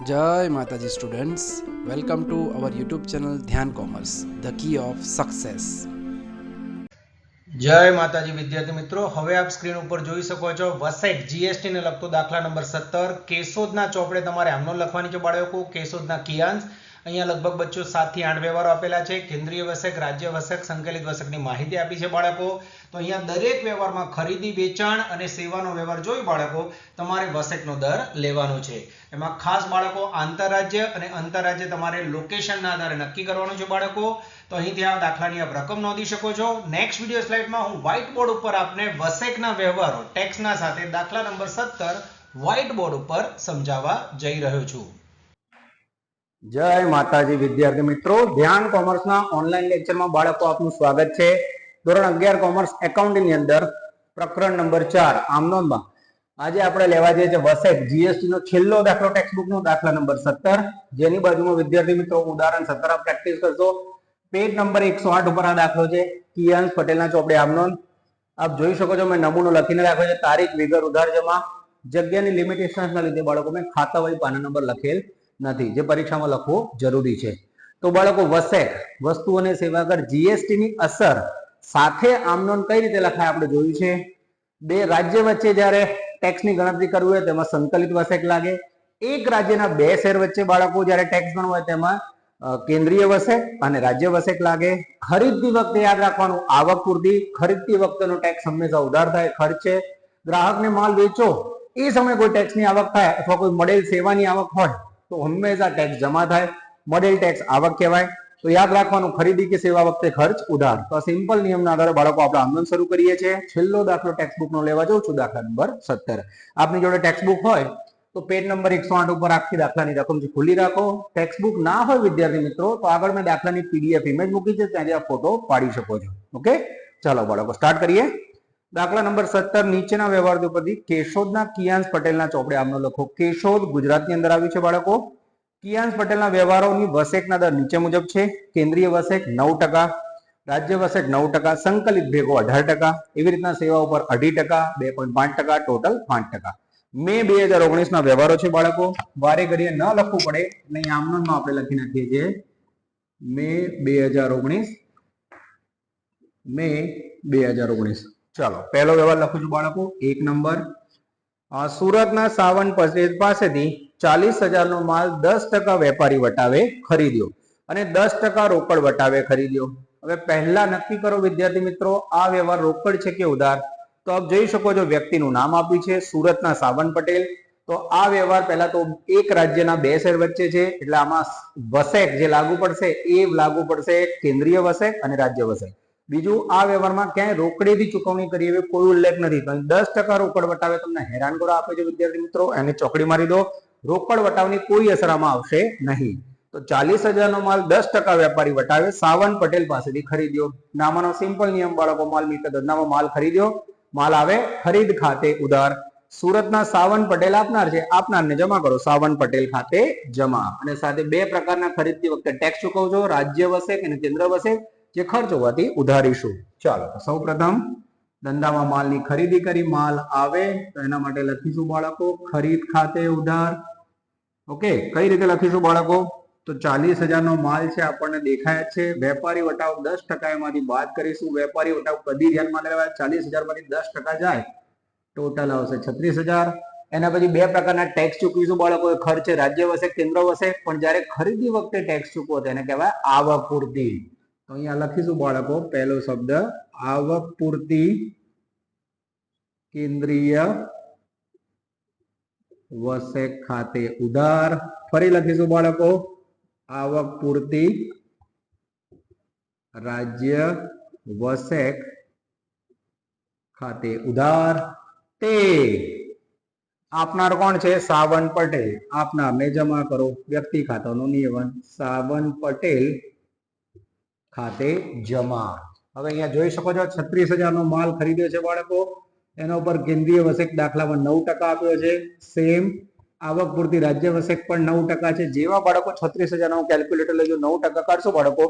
જય માતાજી students welcome to our YouTube channel Dhyan commerce the key of success જય માતાજી વિદ્યાર્થી મિત્રો, હવે આપ સ્ક્રીન ઉપર જોઈ શકો છો વસેટ જીએસટી ને લગતો દાખલા નંબર સત્તર. કેશોદના ચોપડે તમારે આમનો લખવાની છે બાળકો, કેશોદના કિયાંશ અહીંયા લગભગ બચ્ચો સાતથી આઠ વ્યવહારો આપેલા છે. કેન્દ્રીય વસેક, રાજ્ય વસક, સંકલિત વસેકની માહિતી આપી છે બાળકો. તો અહીંયા દરેક વ્યવહારમાં ખરીદી, વેચાણ અને સેવાનો વ્યવહાર જોઈ બાળકો, તમારે વસેકનો દર લેવાનો છે. એમાં ખાસ બાળકો આંતરરાજ્ય અને આંતરરાજ્ય તમારે લોકેશનના આધારે નક્કી કરવાનું છે બાળકો. તો અહીંથી આ દાખલાની આપ રકમ નોંધી શકો છો. નેક્સ્ટ વીડિયો સ્લાઇડમાં હું વ્હાઇટ બોર્ડ ઉપર આપને વસેકના વ્યવહારો ટેક્સના સાથે દાખલા નંબર સત્તર વ્હાઇટ બોર્ડ ઉપર સમજાવવા જઈ રહ્યો છું. જય માતાજી વિદ્યાર્થી મિત્રો, ધ્યાન કોમર્સના ઓનલાઈન લેક્ચરમાં બાળકો આપનું સ્વાગત છે. ધોરણ અગિયાર કોમર્સ એકાઉન્ટિંગની અંદર પ્રકરણ નંબર ચાર આમનોંધમાં આજે આપણે લેવા જઈએ છીએ વસેક જીએસટી નો છેલ્લો દાખલો ટેક્સ્ટબુક નો દાખલા નંબર સત્તર. જેની બાજુમાં વિદ્યાર્થી મિત્રો, ઉદાહરણ સત્તર પ્રેક્ટિસ કરશો. પેજ નંબર એકસો આઠ ઉપર આ દાખલો છે. કિયાંશ પટેલના ચોપડે આમનોંધ આપ જોઈ શકો છો, મેં નમૂનો લખીને રાખ્યો છે. તારીખ વિગર ઉધાર જમા. જગ્યાની લિમિટેશન્સના લીધે બાળકો મેં ખાતા વળી પાના નંબર લખેલ. નથી. જે પરીક્ષામાં લખવું જરૂરી છે. તો બાળકો વસેક વસ્તુ અને સેવા કર. જીએસટી ની અસર સાથે આમનોન કઈ રીતે લખાય આપણે જોયું છે? બે રાજ્ય વચ્ચે જ્યારે ટેક્સની ગણતરી કરવી હોય તેમાં સંકલિત વસેક લાગે. એક રાજ્યના બે શહેર વચ્ચે બાળકો જ્યારે ટેક્સ ગણવું હોય તેમાં કેન્દ્રીય વસેક અને રાજ્ય વસેક લાગે. ખરીદતી વખતે યાદ રાખવાનું, આવક પૂરતી, ખરીદતી વખતેનો ટેક્સ હંમેશા ઉધાર થાય, ખર્ચે. ગ્રાહકને માલ વેચો, એ સમયે કોઈ ટેક્સની આવક થાય અથવા કોઈ મળેલ સેવાની આવક હોય તો હંમેશા ટેક્સ જમા થાય મોડેલ ટેક્સ આવક કહેવાય. તો યાદ રાખવાનું, ખરીદી કે સેવા વખતે ખર્ચ ઉધાર. તો સિમ્પલ નિયમના આધારે બાળકો આપણે આંદોલન શરૂ કરીએ છીએ. છેલ્લો દાખલો ટેક્સ બુકનો લેવા જાઉં છું, દાખલા નંબર સત્તર. આપની જોડે ટેક્સ્ટ બુક હોય, તો પેજ નંબર એકસો આઠ ઉપર આખી દાખલાની રકમ જે ખુલ્લી રાખો. ટેક્સ બુક ના હોય, વિદ્યાર્થી મિત્રો, તો આગળ મેં દાખલાની પીડીએફ ઇમેજ મૂકી છે, ત્યાંથી આ ફોટો પાડી શકો છો. ઓકે ચાલો બાળકો સ્ટાર્ટ કરીએ. દાખલા નંબર સત્તર, નીચેના વ્યવહાર ઉપરથી કેશોદના કિયાંશ પટેલના ચોપડે આમનો લખો. કેશોદ ગુજરાતની અંદર આવ્યું છે, બાળકો. કિયાંશ પટેલના વ્યવહારોની વસેકના દર નીચે મુજબ છે. કેન્દ્રીય વસેક નવ ટકા, રાજ્ય વસેક નવ ટકા, સંકલિત ભેગો અઢાર ટકા, એવી રીતના સેવા ઉપર અઢી ટકા, બે પોઈન્ટ પાંચ ટકા, ટોટલ પાંચ ટકા. મે બે હજાર ઓગણીસ ના વ્યવહારો છે, બાળકો. વારે ઘડીએ ન લખવું પડે, એટલે અહીં આમનોનમાં આપણે લખી નાખીએ છીએ. મે બે હજાર ઓગણીસ, મે બે હજાર ઓગણીસ. ચાલો, પહેલો વ્યવહાર લખું છું બાળકો, એક નંબર. સુરતના સાવન પટેલ પાસેથી ચાલીસ હજારનો માલ દસ ટકા વેપારી વટાવે, ખરીદ્યો. અને દસ ટકા રોકડ વટાવે, ખરીદ્યો. હવે પહેલા નક્કી કરો વિદ્યાર્થી મિત્રો, આ વ્યવહાર રોકડ છે કે ઉધાર? તો આપ જોઈ શકો છો વ્યક્તિનું નામ આપ્યું છે, સુરતના સાવન પટેલ. તો આ વ્યવહાર પહેલા તો એક રાજ્યના બે શહેર વચ્ચે છે, એટલે આમાં વસેક જે લાગુ પડશે, એ લાગુ પડશે કેન્દ્રીય વસેક અને રાજ્ય વસેક. બીજું, આ વ્યવહારમાં ક્યાંય રોકડેથી ચૂકવણી કરી એવી કોઈ ઉલ્લેખ નથી. તો દસ ટકા રોકડ વટાવે તમને હેરાન કરો આપે છે વિદ્યાર્થી મિત્રો. એને ચોકડી મારી દો. રોકડ વટાવની કોઈ અસર આવશે નહીં. તો ચાલીસ હજારનો માલ દસ ટકા વેપારી વટાવે. સાવન પટેલ પાસેથી ખરીદ્યો. નામાનો સિમ્પલ નિયમ, બાળકો, માલ મિલકત માલ ખરીદ્યો. માલ આવે ખરીદ ખાતે ઉધાર. સુરતના સાવન પટેલ આપનાર છે. આપનારને જમા કરો. સાવન પટેલ ખાતે જમા. અને સાથે બે પ્રકારના ખરીદતી વખતે ટેક્સ ચૂકવજો. રાજ્ય વસે અને કેન્દ્ર વસેક જે ખર્ચ હોવાથી ઉધારીશું. ચાલો, તો સૌ પ્રથમ ધંધામાં માલની ખરીદી કરી, માલ આવે, તો એના માટે લખીશું બાળકો, ખરીદ ખાતે ઉધાર. ઓકે, કઈ રીતે લખીશું બાળકો? તો ચાલીસ હજારનો માલ છે, આપણને દેખાય છે. વેપારી વટાવ દસ ટકા એમાંથી બાદ કરીશું. વેપારી વટાવ કદી ધ્યાનમાં લેવાય? ચાલીસ હજારમાંથી દસ ટકા જાય. ટોટલ આવશે છત્રીસ હજાર. એના પછી બે પ્રકારના ટેક્સ ચૂકવીશું બાળકો ખર્ચે રાજ્ય વસે, કેન્દ્ર વસે. પણ જ્યારે ખરીદી વખતે ટેક્સ ચૂકવો તેને કહેવાય આવક પૂરતી તો અહીંયા લખીશું બાળકો પહેલો શબ્દ આવક પૂરતી કેન્દ્રીય વસેક ખાતે ઉધાર ફરી લખીશું બાળકો આવક પૂરતી રાજ્ય વસેક ખાતે ઉધાર તે આપનાર કોણ છે સાવન પટેલ આપનારને જમા કરો વ્યક્તિ ખાતાનો નિયમન સાવન પટેલ ખાતે જમા હવે અહીંયા જોઈ શકો છો છત્રીસ હજારનો માલ ખરીદ્યો છે બાળકો. એના ઉપર કેન્દ્રીય વસેક દાખલામાં નવ ટકા આપ્યો છે. સેમ આવક પૂરતી રાજ્ય વસેક પણ નવ ટકા છે. જેવા બાળકો છત્રીસ હજારનો કેલ્ક્યુલેટર લેજો નવ ટકા કાઢશો બાળકો.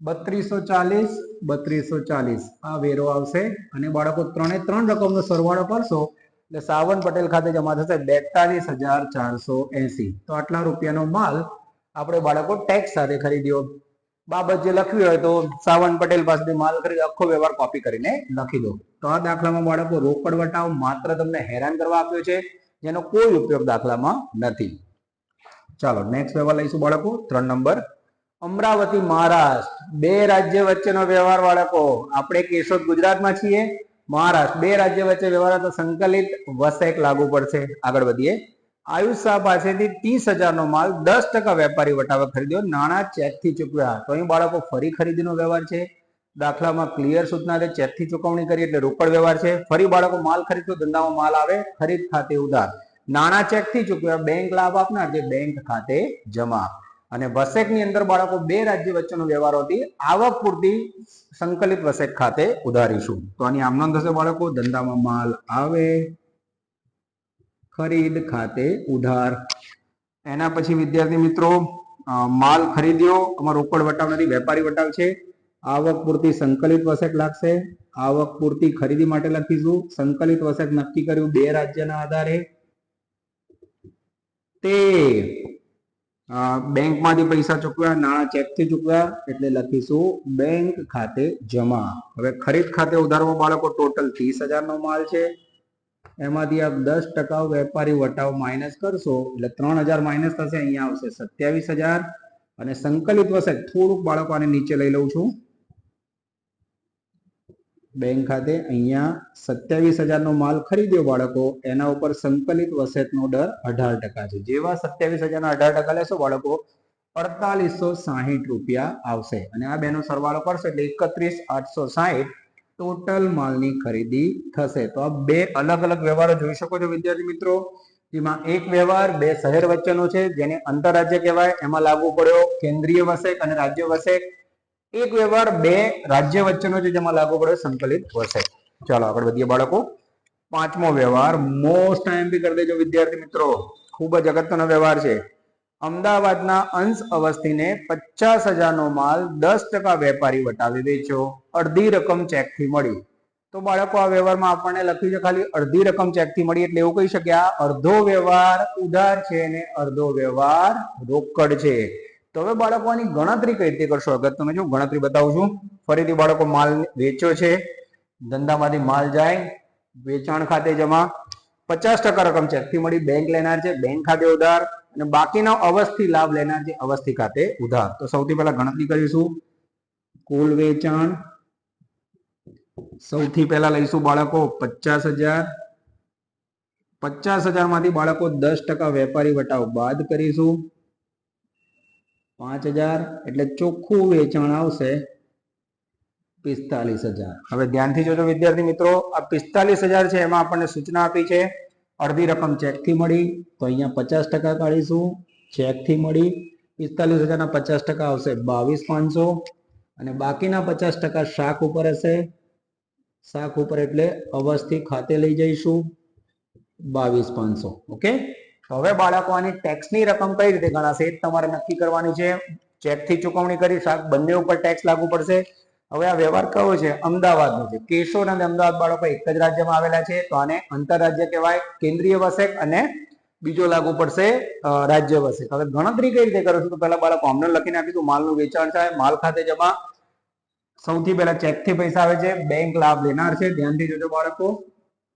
બત્રીસો ચાલીસ બત્રીસો ચાલીસ. આ વેરો આવશે અને બાળકો ત્રણે ત્રણ રકમનો સરવાળો કરશો. એટલે સાવન પટેલ ખાતે જમા થશે બેતાલીસ હજાર ચારસો એસી. તો આટલા રૂપિયાનો માલ આપણે બાળકો ટેક્સ સાથે ખરીદ્યો. બાબત જે લખવી હોય તો સાવન પટેલ પાસેથી માલ ખરીદ, આખો વ્યવહાર કોપી કરીને લખી દો. તો આ દાખલામાં બાળકો રોકડ વટાવ માત્ર તમને હેરાન કરવા આપ્યો છે, જેનો કોઈ ઉપયોગ દાખલામાં નથી. ચાલો નેક્સ્ટ વ્યવહાર લઈશું બાળકો, ત્રણ નંબર. અમરાવતી મહારાષ્ટ્ર, બે રાજ્ય વચ્ચેનો વ્યવહાર બાળકો. આપણે કેશોદ ગુજરાતમાં છીએ, મહારાષ્ટ્ર, બે રાજ્ય વચ્ચે વ્યવહાર સંકલિત વસેક લાગુ પડશે. આગળ વધીએ. આયુષ શાહ પાસેથી ત્રીસ હજારનો માલ દસ ટકા વેપારી વટાવે ખરીદ્યો. નાણાં ચેકથી ચૂકવ્યા તો અહીં બાળકો ફરી ખરીદીનો વ્યવહાર છે. દાખલામાં ક્લિયર સૂચના ચેકથી ચૂકવણી કરી એટલે રોકડ વ્યવહાર છે. ફરી બાળકો માલ ખરીદતો ધંધામાં માલ આવે, ખરીદ ખાતે ઉધાર. નાણાં ચેકથી ચૂકવ્યા. બેંક લાભ આપનાર જે બેંક ખાતે જમા. અને વસેકની અંદર બાળકો બે રાજ્ય વચ્ચેનો વ્યવહાર હતી આવક પૂરતી સંકલિત વસેક ખાતે ઉધારીશું. તો આની આમ નોંધ થશે બાળકો, ધંધામાં માલ આવે. ખરીદ ખાતે ઉધાર. એના પછી વિદ્યાર્થી મિત્રો માલ ખરીદ્યો. આમાં રોકડ વટાવ નથી વેપારી વટાવ છે. આવક પૂરતી સંકલિત વસેક લાગશે. આવક પૂરતી ખરીદી માટે લખીશું. સંકલિત વસેક નક્કી કર્યું બે રાજ્યના આધારે. તે બેંકમાંથી પૈસા ચૂકવ્યા, નાણાં ચેકથી ચૂકવ્યા, એટલે લખીશું બેંક ખાતે જમા. હવે ખરીદ ખાતે ઉધારમાં બાળકો ટોટલ ત્રીસ હજારનો માલ છે. એમાંથી આપ દસ ટકા વેપારી વટાવ માઇનસ કરશો, એટલે ત્રણ હજાર માઇનસ થશે, અહીંયા આવશે સત્યાવીસ હજાર. અને સંકલિત વસે થોડુંક બાળકો નીચે લઈ લઉં છું. બેંક ખાતે અહીંયા સત્યાવીસ હજારનો માલ ખરીદ્યો બાળકો, એના ઉપર સંકલિત વસેતનો દર અઢાર ટકા છે. જેવા સત્યાવીસ હજારના અઢાર ટકા લેશો બાળકો, અડતાલીસો સાહીઠ રૂપિયા આવશે. અને આ બેનો સરવાળો કરશો એટલે એકત્રીસ આઠસો સાહીઠ ટોટલ માલની ખરીદી થશે. તો આ બે અલગ અલગ વ્યવહારો જોઈ શકો છો, વિદ્યાર્થી મિત્રો. જેમાં એક વ્યવહાર બે શહેર વચ્ચેનો છે, જેને આંતરરાજ્ય કહેવાય. એમાં લાગુ પડ્યો કેન્દ્રીય વસેક અને રાજ્ય વસેક. એક વ્યવહાર બે રાજ્ય વચ્ચેનો છે, જેમાં લાગુ પડ્યો સંકલિત વસેક. ચાલો, આગળ વધીએ બાળકો. પાંચમો વ્યવહાર, મોસ્ટ આઈએમપી કરી દેજો, વિદ્યાર્થી મિત્રો. ખૂબ જ અગત્યનો વ્યવહાર છે. અમદાવાદના અંશ અવસ્થીને પચાસ હજારનો માલ દસ ટકા વેપારી વટાવી વેચ્યો. અડધી રકમ ચેકથી મળી. તો બાળકો, આ વ્યવહારમાં આપણને લખ્યું છે ખાલી અડધી રકમ ચેકથી મળી એટલે એવું કહી શક્યા. અડધો વ્યવહાર ઉધાર છે અને અડધો વ્યવહાર રોકડ છે. તો હવે બાળકો, આની ગણતરી કઈ રીતે કરશો? અગત્યનું જો ગણતરી બતાવું છું, ફરીથી બાળકો, માલ વેચ્યો છે. ધંધામાંથી માલ જાય, વેચાણ ખાતે જમા. પચાસ ટકા રકમ ચેકથી મળી. બેંક લેનાર છે, બેંક ખાતે ઉધાર. અને બાકીનો અવસ્થિ લાભ લેનાર જે અવસ્થિ ખાતે ઉધાર. તો સૌથી પહેલા ગણતરી કરીશું. કુલ વેચાણ. સૌથી પહેલા લઈશું બાળકો પચાસ હજાર. પચાસ હજારમાંથી બાળકો દસ ટકા વેપારી વટાવ બાદ કરીશું. પાંચ હજાર, એટલે ચોખ્ખું વેચાણ આવશે પિસ્તાલીસ હજાર. હવે ધ્યાનથી જોજો વિદ્યાર્થી મિત્રો, આ પિસ્તાલીસ હજાર છે, એમાં આપણને સૂચના આપી છે. અડધી રકમ ચેકથી મળી, તો અહીંયા પચાસ ટકા કાઢીશું, ચેકથી મળી, પિસ્તાલીસ હજારના પચાસ ટકા આવશે બાવીસ પાંચસો, અને બાકીના પચાસ ટકા શાક ઉપર હશે. શાક ઉપર એટલે અવસ્થી ખાતે લઈ જઈશું, બાવીસ પાંચસો, ઓકે? તો હવે બાળકો, આની ટેક્સની રકમ કઈ રીતે ગણાશે એ તમારે નક્કી કરવાની છે. ચેકથી ચૂકવણી કરી, શાક બંને ઉપર ટેક્સ લાગુ પડશે. હવે આ વ્યવહાર કયો છે? અમદાવાદનો છે. કેશોદ અને અમદાવાદ બાળકો એક જ રાજ્યમાં આવેલા છે, તો આને આંતરરાજ્ય કહેવાય, કેન્દ્રીય વસેક અને બીજો લાગુ પડશે રાજ્ય વસેક. હવે ગણતરી કઈ રીતે કરો છો? તો પહેલા બાળકો અમને લખીને આપી દઉં માલનું વેચાણ થાય, માલ ખાતે જમા સૌથી પહેલા ચેકથી પૈસા આવે છે, બેંક લાભ લેનાર છે. ધ્યાનથી જોજો બાળકો,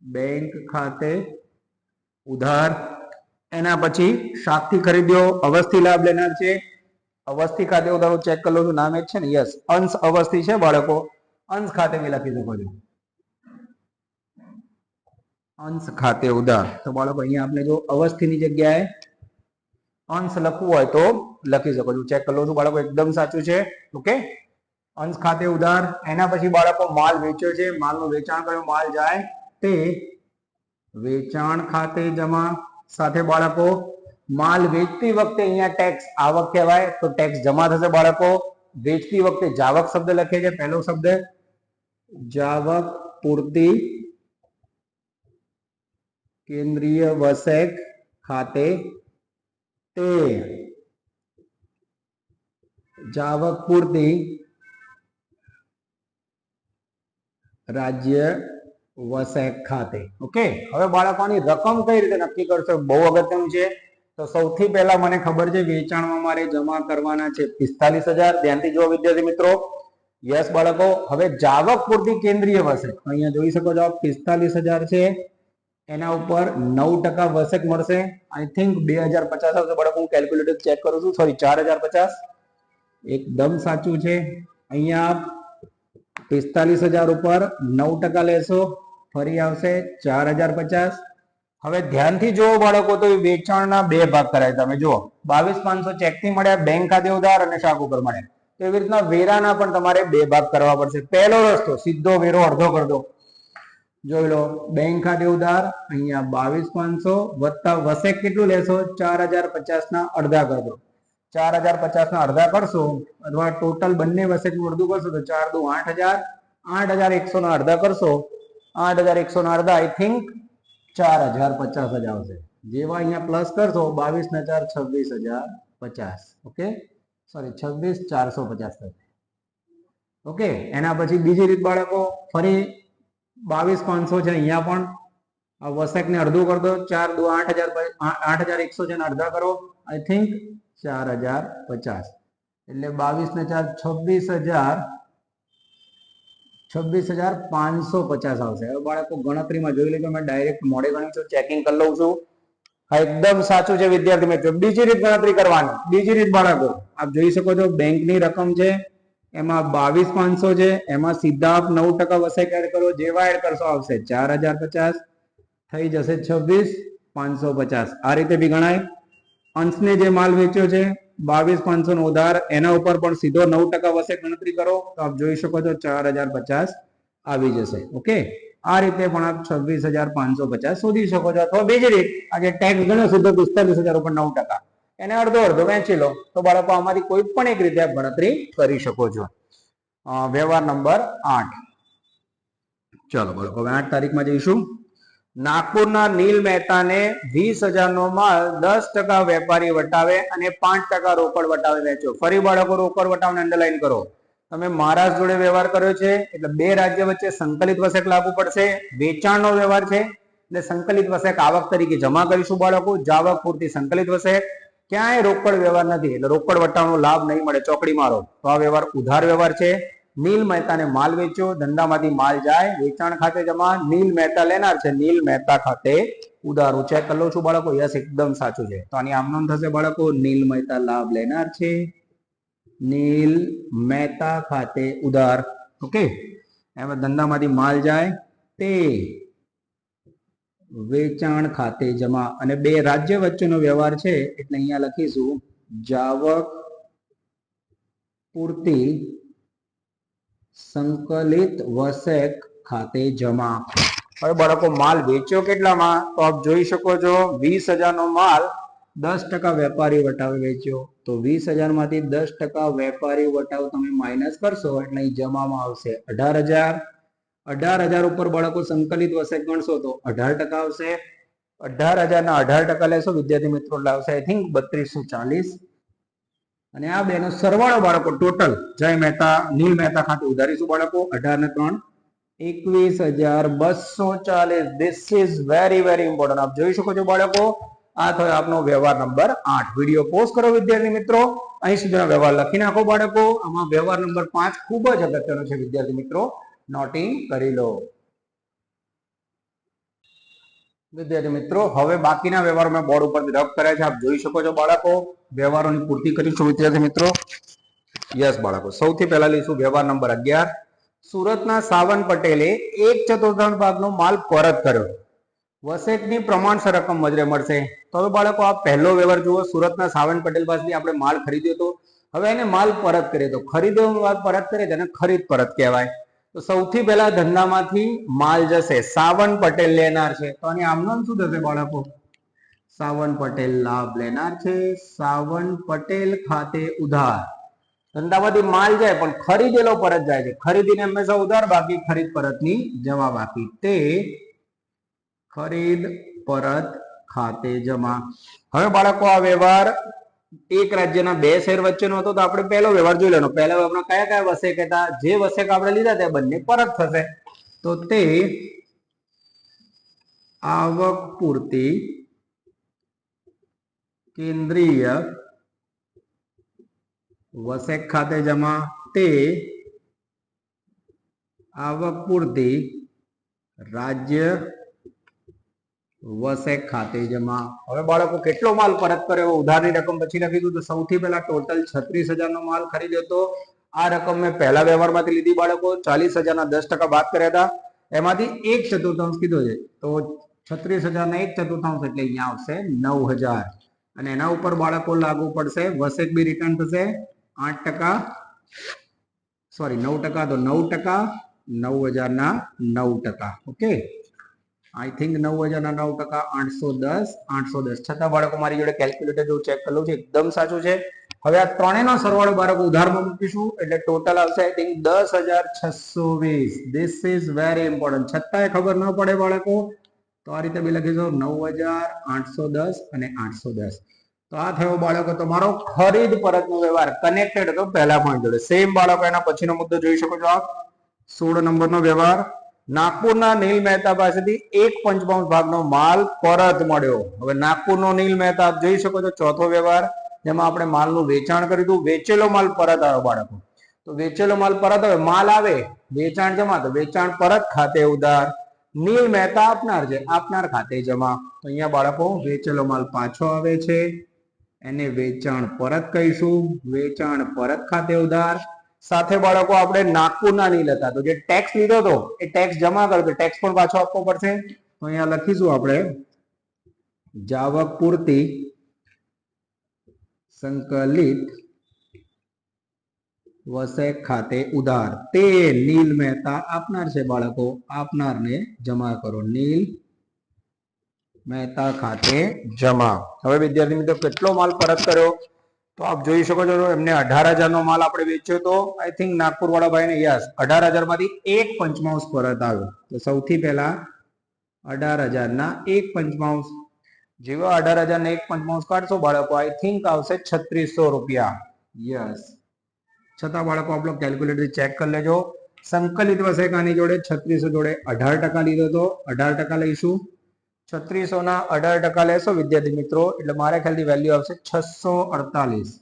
બેંક ખાતે ઉધાર, એના પછી શાકથી ખરીદ્યો, અવસ્થી લાભ લેનાર છે. અવસ્થી ખાતે ઉધાર હું ચેક કરી લઉં છું નામ એક છે ને યસ અંશ અવસ્થી છે બાળકો. અંશ ખાતે બી લખી શકો છો અંશ ખાતે ઉધાર. તો બાળકો, અહીંયા આપણે જો અવસ્થીની જગ્યાએ અંશ લખવું હોય તો લખી શકો છો. ચેક કરી લઉં છું બાળકો, એકદમ સાચું છે. ઓકે અંશ ખાતે ઉધાર. એના પછી બાળકો, માલ વેચ્યો છે. માલનું વેચાણ કર્યું, માલ જાય તે વેચાણ ખાતે જમા. સાથે બાળકો માલ વેચતી વખતે અહીંયા ટેક્સ આવક કહેવાય, તો ટેક્સ જમા થશે બાળકો. વેચતી વખતે જાવક શબ્દ લખે છે, પહેલો શબ્દ. જાવક પૂર્તિ કેન્દ્રીય વસેક ખાતે તે. જાવક પૂર્તિ રાજ્ય વસેક ખાતે. ઓકે? હવે બાળકોની રકમ કઈ રીતે નક્કી કરશો? બહુ અગત્યનું છે. તો સૌથી પહેલા મને ખબર છે વેચાણમાં મારે જમા કરવાના છે પિસ્તાલીસ હજાર. ધ્યાનથી જુઓ વિદ્યાર્થી મિત્રો. યસ બાળકો, હવે જાવક પૂરતી કેન્દ્રીય વસેક. અહીંયા જોઈ શકો છો પિસ્તાલીસ હજાર છે. એના ઉપર નવ ટકા વસેક મળશે. આઈ થિંક બે હજાર પચાસ આવશે. બાળકો, હું કેલ્ક્યુલેટર ચેક કરું છું. સોરી ચાર હજાર પચાસ. એકદમ સાચું છે. અહીંયા પિસ્તાલીસ હજાર ઉપર નવ ટકા લેશો. ફરી આવશે ચાર હજાર પચાસ. હવે ધ્યાનથી જુઓ બાળકો, તો વેચાણના બે ભાગ કરાય. તમે જુઓ, બાવીસ પાંચસો ચેકથી મળ્યા, બેંક ખાતે ઉધાર અને શાક ઉપર મળ્યા. તો એવી રીતના વેરાના પણ તમારે બે ભાગ કરવા પડશે. પહેલો રસ્તો, સીધો વેરો, અડધો કરી જોઈ લો, બેંક ખાતે ઉધાર, અહીંયા બાવીસ પાંચસો વત્તા વસેક કેટલું લેશો? ચાર હજાર પચાસ ના અડધા કરી ચાર હજાર પચાસ ના અડધા કરશો, અથવા ટોટલ બંને વસેકનું અડધું કરશો, તો ચાર દુ આઠ હજાર. આઠ હજાર એકસો ના અડધા કરશો. આઠ હજાર એકસો ના અડધા આઈ થિંક ચાર હજાર પચાસ જ આવશે જેવા અહીંયા પ્લસ કરશો બાવીસ ને ચાર છવ્વીસ હજાર પચાસ ઓકે સોરી છવ્વીસ ચારસો પચાસ થશે ઓકે એના પછી બીજી રીત બાળકો, ફરી બાવીસ પાંચસો છે, અહીંયા પણ. આ વસેક ને અડધું કરી દો, ચાર દુ આઠ હજાર આઠ હજાર એકસો છે ને અડધા કરો આઈ થિંક ચાર હજાર પચાસ. એટલે બાવીસ ને ચાર છવ્વીસ હજાર છવ્વીસ હજાર પાંચસો પચાસ આવશે. હવે બાળકો, ગણતરીમાં જોઈ લેજો, મેં ડાયરેક્ટ મોડે ગણ્યું છું ચેકિંગ કરી લઉં છું. હા, એકદમ સાચું છે, વિદ્યાર્થી મિત્રો. બીજી રીત ગણતરી કરવાની. બીજી રીત બાળકો, આપ જોઈ શકો છો, બેંકની રકમ છે, એમાં બાવીસ પાંચસો છે, એમાં સીધા આપ નવ ટકા વસેક એડ કરો, જેવા એડ કરશો, આવશે ચાર હજાર પચાસ, થઈ જશે છવ્વીસ પાંચસો પચાસ. આ રીતે બી ગણાય. અંશને જે માલ વેચ્યો છે, બાવીસ પાંચસો નો ઉધાર, એના ઉપર પણ સીધો નવ ટકા વસે ગણતરી કરો, તો આપ જોઈ શકો છો ચાર હજાર પચાસ આવી જશે, ઓકે? આ રીતે પણ આપ છવ્વીસ હજાર પાંચસો પચાસ શોધી શકો છો. અથવા બીજી રીત આજે ટેક્સ ગણ્યો સીધો પિસ્તાલીસ હજાર ઉપર નવ ટકા. એને અડધો અડધો વેચી લો, તો બાળકો આમાંથી કોઈ પણ એક રીતે આપ ગણતરી કરી શકો છો. વ્યવહાર નંબર આઠ. ચલો બાળકો, હવે આઠ તારીખમાં જઈશું. નાગપુરના નીલ મહેતાને વીસ હજારનો માલ દસ ટકા વેપારી વટાવે અને પાંચ ટકા રોકડ વટાવે વેચો. ફરી બાળકો, રોકડ વટાવને અંડરલાઈન કરો. તમે મહારાષ્ટ્ર જોડે વ્યવહાર કર્યો છે, એટલે બે રાજ્ય વચ્ચે સંકલિત વસેક લાગુ પડશે. વેચાણનો વ્યવહાર છે, એટલે સંકલિત વસેક આવક તરીકે જમા કરીશું બાળકો. જાવક પૂરતી સંકલિત વસેક. ક્યાંય રોકડ વ્યવહાર નથી, એટલે રોકડ વટાવનો લાભ નહીં મળે. ચોકડી મારો. તો આ વ્યવહાર ઉધાર વ્યવહાર છે. નીલ મહેતાને માલ વેચ્યો, ધંધામાંથી માલ જાય, વેચાણ ખાતે જમા, નીલ મહેતા લેનાર છે, નીલ મહેતા ખાતે ઉધાર હું ચેક કરી લો છું બાળકો, યસ, એકદમ સાચું છે. તો આની આમ થશે બાળકો, નીલ મહેતા લાભ લેનાર છે. નીલ મહેતા ખાતે ઉધાર ઓકે? એમાં ધંધામાંથી માલ જાય, તે વેચાણ ખાતે જમા. અને બે રાજ્ય વચ્ચેનો વ્યવહાર છે, એટલે અહીંયા લખીશું જાવક પૂરતી સંકલિત વસેક ખાતે જમા. હવે બાળકો, માલ વેચ્યો કેટલામાં? તો આપ જોઈ શકો છો, વીસ નો માલ દસ ટકા વેપારી વટાવે વેચ્યો. તો વીસમાંથી દસ ટકા વેપારી વટાવ તમે માઇનસ કરશો, એટલે અહીં જમામાં આવશે અઢાર હજાર. અઢાર હજાર ઉપર બાળકો સંકલિત વસેક ગણશો તો અઢાર ટકા આવશે. અઢાર હજારના અઢાર ટકા લેશો, વિદ્યાર્થી મિત્રો એટલે આવશે આઈ થિંક બત્રીસો ચાલીસ. અને આ બેનો સરવાળો બાળકો ટોટલ. જય મહેતા, નીલ મહેતા ખાતે ઉધારીશું બાળકો. અઢાર ને ત્રણ. એકવીસ હજાર બસો ચાલીસ. This is very very important આપ જોઈ શકો છો બાળકો, આ થયો આપનો વ્યવહાર નંબર આઠ. વીડિયો પોસ્ટ કરો વિદ્યાર્થી મિત્રો. અહીં સુધીનો વ્યવહાર લખી નાખો બાળકો. આમાં વ્યવહાર નંબર પાંચ ખૂબ જ અગત્યનો છે વિદ્યાર્થી મિત્રો. નોટિંગ કરી લો. વિદ્યાર્થી મિત્રો, હવે બાકીના વ્યવહારો મેં બોર્ડ ઉપર રબ કર્યા છે. આપ જોઈ શકો છો બાળકો, વ્યવહારોની પૂર્તિ કરીશું વિદ્યાર્થી મિત્રો. યસ બાળકો, સૌથી પહેલા લઈશું વ્યવહાર નંબર અગિયાર. સુરતના સાવન પટેલે એક ચતુર્થાંશ ભાગનો માલ પરત કર્યો. વસેટની પ્રમાણસર રકમ મજરે મળશે. તો હવે બાળકો, આ પહેલો વ્યવહાર જુઓ. સુરતના સાવન પટેલ પાસેથી આપણે માલ ખરીદ્યો હતો. હવે એને માલ પરત કર્યો તો ખરીદ્યો પરત કરે તેને ખરીદ પરત કહેવાય. તો સૌથી પહેલા ધંધામાંથી માલ જશે. સાવન પટેલ લેનાર છે. તો આની આમ શું થશે બાળકો? સાવન પટેલ લાભ લેનાર છે. સાવન પટેલ ખાતે ઉધાર. ધંધામાંથી માલ જાય, પણ ખરીદેલો પરત જાય છે. ખરીદીને હંમેશા ઉધાર, બાકી ખરીદ પરતની જમા બાકી તે ખરીદ પરત ખાતે જમા. હવે બાળકો, આ વ્યવહાર એક રાજ્યના બે શહેર વચ્ચેનો હતો તો આપણે પહેલો વ્યવહાર જોઈ લેવાનો. પહેલા વ્યવહારમાં કયા કયા વસેક હતા જે વસેક આપણે લીધા તે બંને પરત થશે. તો તે આવક પૂરતી, કેન્દ્રીય વસેક ખાતે જમા, તે આવક પૂરતી રાજ્ય વસેક ખાતે જમા. હવે બાળકો કેટલો માલ પરત કર્યો? ઉધારની રકમ પછી લખીશું તો સૌથી પહેલા ટોટલ છત્રીસ હજારનો માલ ખરીદ્યો હતો આ રકમ મેં પહેલા વ્યવહારમાંથી લીધી બાળકો. ચાલીસ હજારના દસ ટકા બાદ કર્યા હતા. એમાંથી એક ચતુર્થાંશ કીધો છે. તો છત્રીસ હજારના એક ચતુર્થાંશ એટલે અહીંયા આવશે નવ હજાર. અને એના ઉપર બાળકો લાગુ પડશે, વસેક બી રિટર્ન થશે. આઠ ટકા સોરી નવ ટકા તો નવ ટકા, નવ હજારના નવ ટકા. ઓકે આઈ થિંક નવ હજારના નવ ટકા આઠસો દસ આઠસો દસ. છતાં બાળકો મારી જોડે કેલ્ક્યુલેટર જો ચેક કરેલું છે. એકદમ સાચું છે. હવે આ ત્રણેયનો સરવાળો બાળકો ઉધારમાં મૂકીશું. એટલે ટોટલ આવશે આઈ થિંક દસ હજાર છસો વીસ. ધીસ ઇઝ વેરી ઇમ્પોર્ટન્ટ છતાંય ખબર ન પડે બાળકો. તો આ રીતે બી લખીશો. નવ હજાર આઠસો દસ અને આઠસો દસ. તો આ થયો બાળકો તમારો ખરીદ પરતનો વ્યવહાર. કનેક્ટેડ હતો પહેલા પોઈન્ટ જોડે. સેમ બાળકો એના પછીનો મુદ્દો જોઈ શકો છો આપ. સોળ નંબરનો વ્યવહાર. નાગપુરના નીલ મહેતા પાસેથી એક પંચમાંશ ભાગનો માલ પરત મળ્યો. હવે નાગપુરનો નીલ મહેતા આપ જોઈ શકો છો, ચોથો વ્યવહાર, જેમાં આપણે માલનું વેચાણ કર્યું હતું. વેચેલો માલ પરત આવ્યો બાળકો. તો વેચેલો માલ પરત આવે માલ આવે, વેચાણ જમા. તો વેચાણ પરત ખાતે ઉધાર. નીલ મહેતા આપનાર છે, આપનાર ખાતે જમા. તો અહીંયા બાળકો, વેચેલો માલ પાછો આવે છે. એને વેચાણ પરત કહીશું. વેચાણ પરત ખાતે ઉધાર. સાથે બાળકો આપણે નાગપુરના નહીં લેતા. તો જે ટેક્સ લીધો હતો, એ ટેક્સ જમા કર્યો ટેક્સ પણ પાછો આપવો પડશે. તો અહીંયા લખીશું આપણે. જાવક પૂરતી સંકલિત વસેક ખાતે ઉધાર. તે નીલ મહેતા આપનાર છે બાળકો. આપનારને જમા કરો. નીલ મહેતા ખાતે જમા. હવે વિદ્યાર્થી મિત્રો કેટલો માલ પરત કર્યો? તો આપ જોઈ શકો છો એમને અઢાર હજારનો માલ આપણે વેચ્યો તો આઈ થિંક નાગપુર વાળા ભાઈને યસ, અઢાર હજારમાંથી એક પંચમાંશ પરત આવ્યો. તો સૌથી પહેલા અઢાર હજારના એક પંચમાંશ જેવા અઢાર હજાર એક પંચમાંશ કાઢશો બાળકો આઈ થિંક આવશે છત્રીસો રૂપિયા. યસ. છતાં બાળકો આપણો કેલ્ક્યુલેટર ચેક કરી લેજો. સંકલિત વસેકાની જોડે છત્રીસો જોડે અઢાર ટકા લીધો તો અઢાર ટકા લઈશું. છત્રીસો ના અઢાર ટકા લેશો, વિદ્યાર્થી મિત્રો. એટલે મારા ખ્યાલથી વેલ્યુ આવશે છસો અડતાલીસ.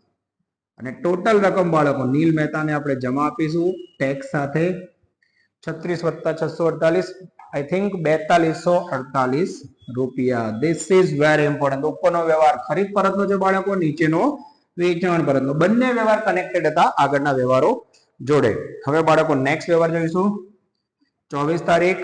અને ટોટલ રકમ બાળકો, નીલ મહેતાને આપણે જમા આપીશું ટેક્સ સાથે. છત્રીસ વત્તા છસો અડતાલીસ આઈ થિંક બેતાલીસો અડતાલીસ રૂપિયા. ધીસ ઇઝ વેરી ઇમ્પોર્ટન્ટ ઉપરનો વ્યવહાર ખરીદ પરતનો છે બાળકો, નીચેનો વેચાણ પરતનો. બંને વ્યવહાર કનેક્ટેડ હતા, આગળના વ્યવહારો જોડે. હવે બાળકો નેક્સ્ટ વ્યવહાર જોઈશું. ચોવીસ તારીખ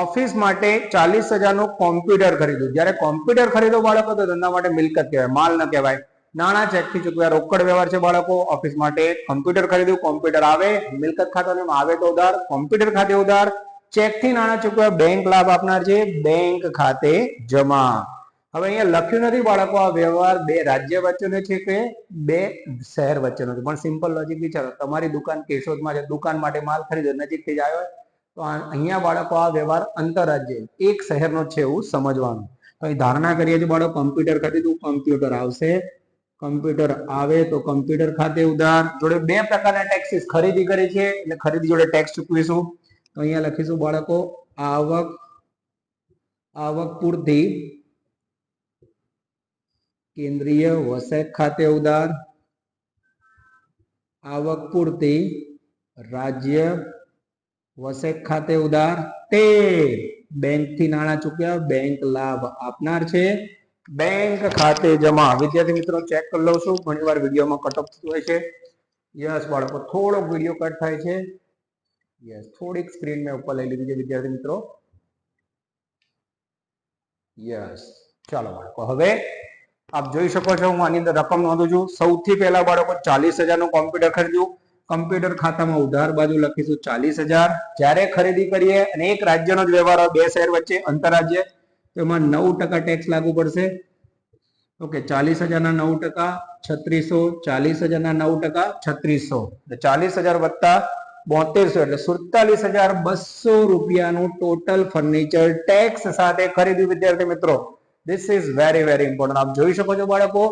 ઓફિસ માટે ચાલીસ હજારનું કોમ્પ્યુટર ખરીદ્યું. જ્યારે કોમ્પ્યુટર ખરીદો બાળકો, તો ધંધા માટે મિલકત કહેવાય, માલ ન કહેવાય. નાણાં ચેકથી ચૂકવ્યા, રોકડ વ્યવહાર છે બાળકો ઓફિસ માટે કોમ્પ્યુટર ખરીદ્યું કોમ્પ્યુટર આવે મિલકત ખાતાને આવે તો ઉધાર કોમ્પ્યુટર ખાતે ઉધાર ચેકથી નાણાં ચૂકવ્યા બેંક લાભ આપનાર છે બેંક ખાતે જમા. હવે અહીંયા લખ્યું નથી બાળકો, આ વ્યવહાર બે રાજ્ય વચ્ચેનો છે કે બે શહેર વચ્ચેનો છે. પણ સિમ્પલ લોજિક વિચારો, તમારી દુકાન કેશોદમાં છે, દુકાન માટે માલ ખરીદો નજીકથી જ આવ્યો તો અહીંયા બાળકો આ વ્યવહાર આંતરરાજ્ય એક શહેરનો છે એવું સમજવાનું. તો અહીં ધારણા કરીએ છીએ બાળકો કમ્પ્યુટર ખાતે તો કમ્પ્યુટર આવશે. કમ્પ્યુટર આવે તો કમ્પ્યુટર ખાતે ઉધાર. જોડે બે પ્રકારના ટેક્સીસ ખરીદી કરી છે. એટલે ખરીદી જોડે ટેક્સ ચૂકવીશું. તો અહીંયા લખીશું બાળકો, આવક આવક પૂરતી. કેન્દ્રીય વસેક ખાતે ઉધાર. આવક પૂરતી. રાજ્ય વસેક ખાતે ઉધાર તે બેંકથી નાણાં ચૂક્યા. બેંક લાભ આપનાર છે. બેંક ખાતે જમા. વિદ્યાર્થી મિત્રો, ચેક કરી લઉં છું. ઘણી વાર વિડીયોમાં કટઅપ થતું હોય છે. યસ, બાળકો થોડોક વીડિયો કટ થાય છે. યસ, થોડીક સ્ક્રીન મેં ઉપર લઈ લીધી છે, વિદ્યાર્થી મિત્રો. યસ, ચાલો બાળકો, હવે આપ જોઈ શકો છો, હું આની અંદર રકમ નોંધું છું. સૌથી પહેલા બાળકો ચાલીસ હજારનું કોમ્પ્યુટર ખરીદ્યું કમ્પ્યુટર ખાતામાં ઉધાર બાજુ લખીશું ચાલીસ હજાર. જ્યારે ખરીદી કરીએ અને એક રાજ્યનો જ વ્યવહાર હોય, બે શહેર વચ્ચે આંતરરાજ્ય તો એમાં નવ ટકા ટેક્સ લાગુ પડશે. ઓકે, ચાલીસ હજારના નવ ટકા, છત્રીસો, ચાલીસ હજારના નવ ટકા, છત્રીસો. ચાલીસ હજાર વત્તા બોતેરસો, એટલે સુડતાલીસ હજાર બસો રૂપિયાનું ટોટલ ફર્નિચર ટેક્સ સાથે ખરીદ્યું, વિદ્યાર્થી મિત્રો. This is very very important આપ જોઈ શકો છો બાળકો,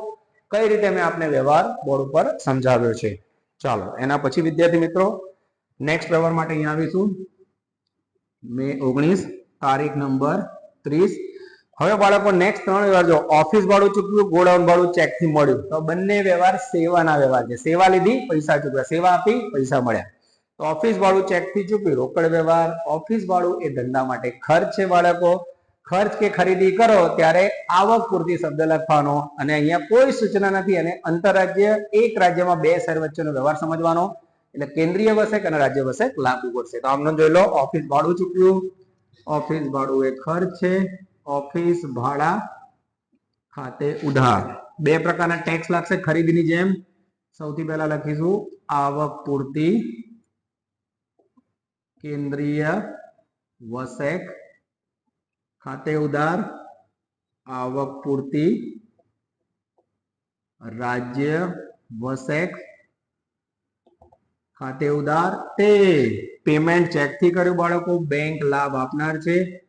કઈ રીતે મેં આપને વ્યવહાર બોર્ડ ઉપર સમજાવ્યો છે. ચાલો, એના પછી વિદ્યાર્થી મિત્રો નેક્સ્ટ વ્યવહાર માટે અહીંયા આવીશું. મે ઓગણીસ, તારીખ નંબર ત્રીસ. હવે બાળકો નેક્સ્ટ ત્રણ વ્યવહાર જો ઓફિસ ભાડું ચૂકવ્યું, ગોડાઉન ભાડું ચેકથી મળ્યું. તો બંને વ્યવહાર સેવાના વ્યવહાર છે. સેવા લીધી, પૈસા ચૂકવ્યા. સેવા આપી, પૈસા મળ્યા. તો ઓફિસ ભાડું ચેકથી ચૂકવ્યું રોકડ વ્યવહાર ઓફિસ ભાડું એ ધંધા માટે ખર્ચ છે બાળકો. ખર્ચ કે ખરીદી કરો ત્યારે આવક પૂરતી શબ્દ લખવાનો અને અહીંયા કોઈ સૂચના નથી અને આંતરરાજ્ય એક રાજ્યમાં બે શહેર વચ્ચેનો વ્યવહાર સમજવાનો એટલે કેન્દ્રીય વસેક અને રાજ્ય વસેક લાગુ પડશે. તો આમનો જોઈ લો, ઓફિસ ભાડું ચૂક્યું. ઓફિસ ભાડું એ ખર્ચ છે. ઓફિસ ભાડા ખાતે ઉધાર. બે પ્રકારના ટેક્સ લાગશે ખરીદીની જેમ. સૌથી પહેલા લખીશું, આવક પૂરતી કેન્દ્રીય વસેક ખાતે ઉધાર આવક પૂરતી રાજ્ય વસેક ખાતે ઉધાર તે પેમેન્ટ ચેકથી કર્યું. બાળકો બેંક લાભ આપનાર છે.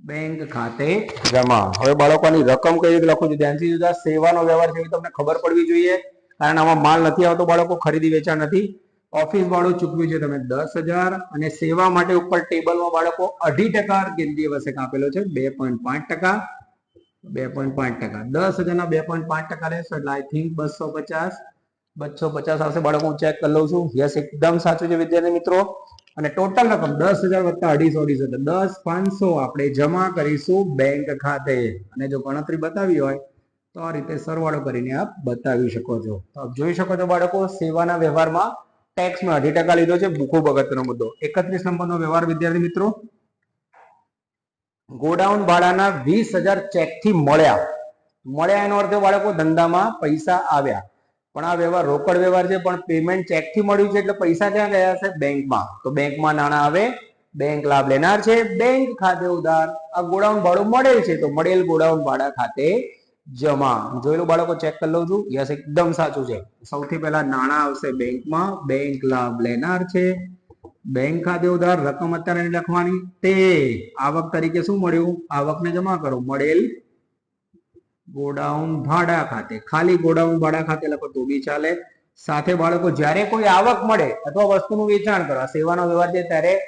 બેંક ખાતે જમા. હવે બાળકોની રકમ કઈ રીતે લખું છું? ધ્યાનથી જુદા સેવાનો વ્યવહાર છે તમને ખબર પડવી જોઈએ. કારણ આમાં માલ નથી આવતો, બાળકો ખરીદી વેચાણ નથી. ઓફિસ ભાડું ચૂકવ્યું છે તમે દસ હજાર અને સેવા માટે ઉપર ટેબલમાં બાળકો અઢી ટકા કેન્દ્રીય વસેક આપેલો છે, બે પોઈન્ટ પાંચ ટકા, બે પોઈન્ટ પાંચ ટકા. દસ હજારના બે પોઈન્ટ પાંચ ટકા રહેશે એટલે આઈ થિંક બસો પચાસ બસો પચાસ આવશે. બાળકો, હું ચેક કરી લઉં છું. યસ એકદમ સાચું છે વિદ્યાર્થી મિત્રો. અને ટોટલ રકમ દસ હજાર વત્તા અઢીસો અઢીસો. દસ પાંચસો આપણે જમા કરીશું બેંક ખાતે. અને જો ગણતરી બતાવી હોય, તો આ રીતે સરવાળો કરીને આપ બતાવી શકો છો. આપ જોઈ શકો છો બાળકો, સેવાના વ્યવહારમાં ટેક્સમાં અઢી ટકા લીધો છે ખૂબ અગત્યનો મુદ્દો. એકત્રીસ નંબરનો વ્યવહાર, વિદ્યાર્થી મિત્રો. ગોડાઉન ભાડાના વીસ હજાર ચેકથી મળ્યા. મળ્યા એનો અર્થ બાળકો ધંધામાં પૈસા આવ્યા. પણ આ વ્યવહાર, રોકડ વ્યવહાર છે, પણ પેમેન્ટ ચેકથી મળ્યું છે, એટલે પૈસા ક્યાં ગયા છે બેંકમાં. તો બેંકમાં નાણાં આવે, બેંક લાભ લેનાર છે, બેંક ખાતે ઉધાર. આ ગોડાઉન ભાડું મળેલ છે, તો મળેલ ગોડાઉન ભાડા ખાતે જમા. જોઈ લો બાળકો ચેક કરી લઉં છું. યસ, એકદમ સાચું છે. સૌથી પહેલા નાણાં આવશે બેંકમાં. બેંક લાભ લેનાર છે. બેંક ખાતે ઉધાર રકમ અત્યારે લખવાની. તે આવક તરીકે શું મળ્યું? આવકને જમા કરો. મળેલ ગોડાઉન ભાડા ખાતે. ખાલી ગોડાઉન ભાડા ખાતે લખો તો બી ચાલે. સાથે બાળકો, જ્યારે કોઈ આવક મળે અથવા વસ્તુનું વેચાણ કરો સેવાનો વ્યવહાર છે, ત્યારે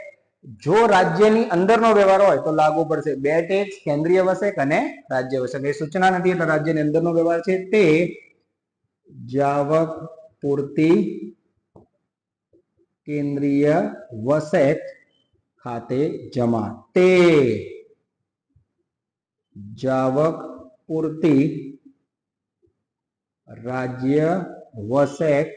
જો રાજ્યની અંદરનો વ્યવહાર હોય તો લાગુ પડશે. બે ટેક્સ કેન્દ્રીય વસેક અને રાજ્ય વસેક એ સૂચના નથી એટલે રાજ્યની અંદરનો વ્યવહાર છે તે જાવક પૂરતી કેન્દ્રીય વસેક ખાતે જમા. તે જાવક પૂરતી રાજ્ય વસેક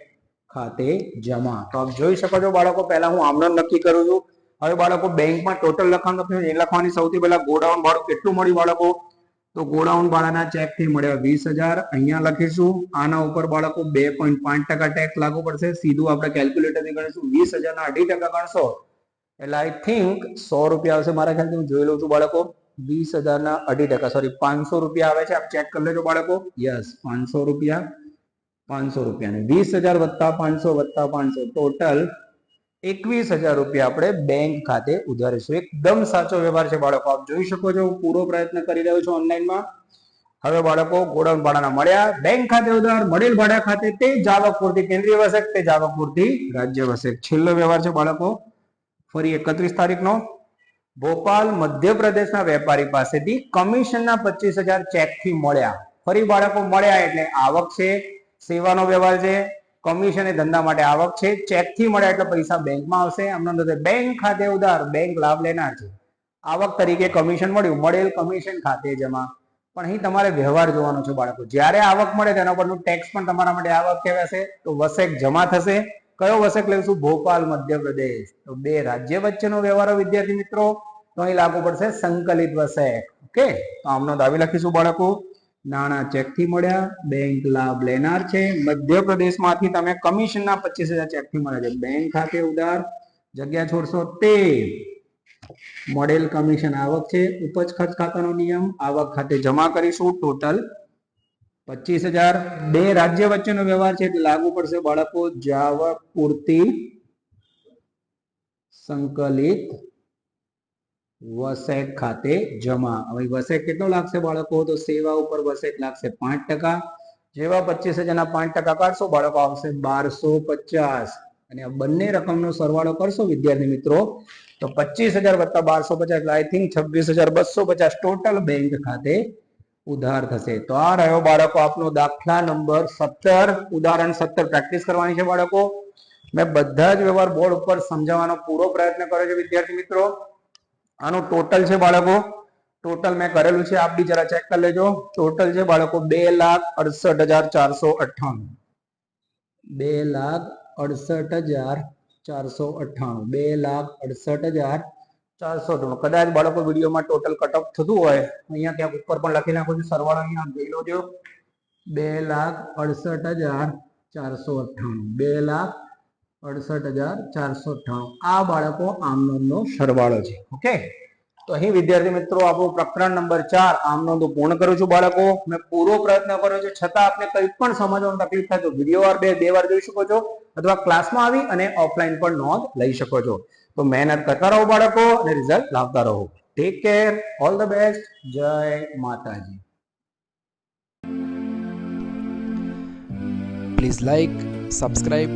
ખાતે જમા. તો આપ જોઈ શકો છો બાળકો, પહેલા હું આમનો નક્કી કરું છું. હવે બાળકો, બેંકમાં ટોટલ લખાણ લખ્યું એ લખવાની સૌથી પહેલા ગોડાઉન ભાડું કેટલું મળ્યું બાળકો? તો ગોડાઉન ભાડાના ચેકથી મળ્યા વીસ હજાર. અહીંયા લખીશું, આના ઉપર બાળકો બે પોઈન્ટ પાંચ ટકા ટેક્સ લાગુ પડશે. સીધું આપણે કેલ્ક્યુલેટરથી ગણીશું, વીસ હજારના અઢી ટકા ગણશો. એટલે આઈ થિંક સો રૂપિયા આવશે મારા ખ્યાલથી, હું જોઈ લઉં છું બાળકો. વીસ હજારના અઢી ટકા સોરી પાંચસો રૂપિયા આવે છે. આપ ચેક કરી લેજો બાળકો. યસ પાંચસો રૂપિયા. પાંચસો રૂપિયા ને વીસ હજાર વત્તા પાંચસો વત્તા પાંચસો. ટોટલ એકવીસ હજાર રૂપિયા આપણે બેંક ખાતે ઉધારીશું. એકદમ સાચો વ્યવહાર છે બાળકો, આપ જોઈ શકો છો, હું પૂરો પ્રયત્ન કરી રહ્યો છું ઓનલાઈનમાં હવે બાળકો, ગોડાઉન ભાડાના મળ્યા. બેંક ખાતે ઉધાર, મળેલ ભાડા ખાતે તે જાવક પૂરતી કેન્દ્રીય વસેક, તે જાવક પૂરતી રાજ્ય વસેક. છેલ્લો વ્યવહાર છે બાળકો. ફરી એકત્રીસ તારીખનો. ભોપાલ, મધ્યપ્રદેશના વેપારી પાસેથી કમિશનના પચીસ હજાર ચેકથી મળ્યા. ફરી બાળકો, મળ્યા એટલે આવક છે, સેવાનો વ્યવહાર છે. કમિશન એ ધંધા માટે આવક છે. ચેકથી મળે એટલે પૈસા બેંકમાં આવશે. એમનો અંદર બેંક ખાતે ઉધાર, બેંક લાભ લેનાર છે. આવક તરીકે કમિશન મળ્યું. મળેલ કમિશન ખાતે જમા પણ અહીં તમારે વ્યવહાર જોવાનો છે બાળકો. જ્યારે આવક મળે તેના પરનું ટેક્સ પણ તમારા માટે આવક કહેવાશે. તો વસેક જમા થશે. કયો વસેક લઈશું? ભોપાલ, મધ્યપ્રદેશ. તો બે રાજ્ય વચ્ચેનો વ્યવહાર વિદ્યાર્થી મિત્રો. તો અહીં લાગુ પડશે સંકલિત વસેક. ઓકે? તો આમનો દાવી લખીશું બાળકો. નાણાં ચેકથી મળ્યા બેંક લાભ લેનાર છે. મધ્યપ્રદેશમાંથી તમે કમિશનના પચીસ હજાર ચેકથી મળે છે. બેંક ખાતે ઉધાર, જગ્યા છોડશો તે. મળેલ કમિશન આવક છે. ઉપજ ખર્ચ ખાતાનો નિયમ, આવક ખાતે જમા કરીશું. ટોટલ પચીસ હજાર. બે રાજ્ય વચ્ચેનો વ્યવહાર છે એટલે લાગુ પડશે બાળકો જાવક પૂરતી સંકલિત વસેક ખાતે જમા. હવે વસેક કેટલો લાગશે બાળકો? તો સેવા ઉપર વસેક લાગશે પાંચ ટકા. જેવા પચીસ હજારના પાંચ ટકા કાઢશો, બાળકો આવશે બારસો પચાસ. અને આ બંને રકમનો સરવાળો કરશો, વિદ્યાર્થી મિત્રો, તો પચીસ હજાર વત્તા બારસો પચાસ, એટલે આઈ થિંક છવ્વીસ હજાર બસો પચાસ ટોટલ બેંક ખાતે ઉધાર થશે. તો આ રહ્યો બાળકો આપનો દાખલા નંબર સત્તર. ઉદાહરણ સત્તર. પ્રેક્ટિસ કરવાની છે બાળકો. મેં બધા જ વ્યવહાર બોર્ડ ઉપર સમજાવવાનો પૂરો પ્રયત્ન કર્યો છે વિદ્યાર્થી મિત્રો. આનું ટોટલ છે બાળકો ટોટલ મેં કરેલું છે, આપ બી જરા ચેક કરી લેજો. ટોટલ છે બાળકો, બે લાખ અડસઠ હજાર ચારસો અઠ્ઠાણું. બે લાખ અડસઠ હજાર ચારસો અઠ્ઠાણું. બે લાખ અડસઠ હજાર ચારસો અઠ્ઠાણું. કદાચ બાળકો વિડીયોમાં ટોટલ કટઅપ થતું હોય, અહીંયા ક્યાંક ઉપર પણ લખી નાખો છો, સરવાળો અહીંયા આપ જોઈ લો છો બે લાખ અડસઠ હજાર ચારસો અઠ્ઠાણું. બે લાખ અડસઠ હજાર ચારસો અઠ્ઠાણું. આ બાળકો આમનોંધનો સરવાળો છે ઓકે? તો અહીં વિદ્યાર્થી મિત્રો આપણું પ્રકરણ નંબર ચાર આમનોંધ પૂર્ણ કરું છું બાળકો. મેં પૂરો પ્રયત્ન કર્યો છે છતાં આપને કંઈ પણ સમજવામાં તકલીફ થાય તો વીડિયો વાર બે બે વાર જોઈ શકો છો અથવા ક્લાસમાં આવી અને ઓફલાઈન પણ નોંધ લઈ શકો છો. તો મહેનત કરતા રહો બાળકો અને રિઝલ્ટ લાવતા રહો. Take care all the best જય માતાજી. Please like, subscribe,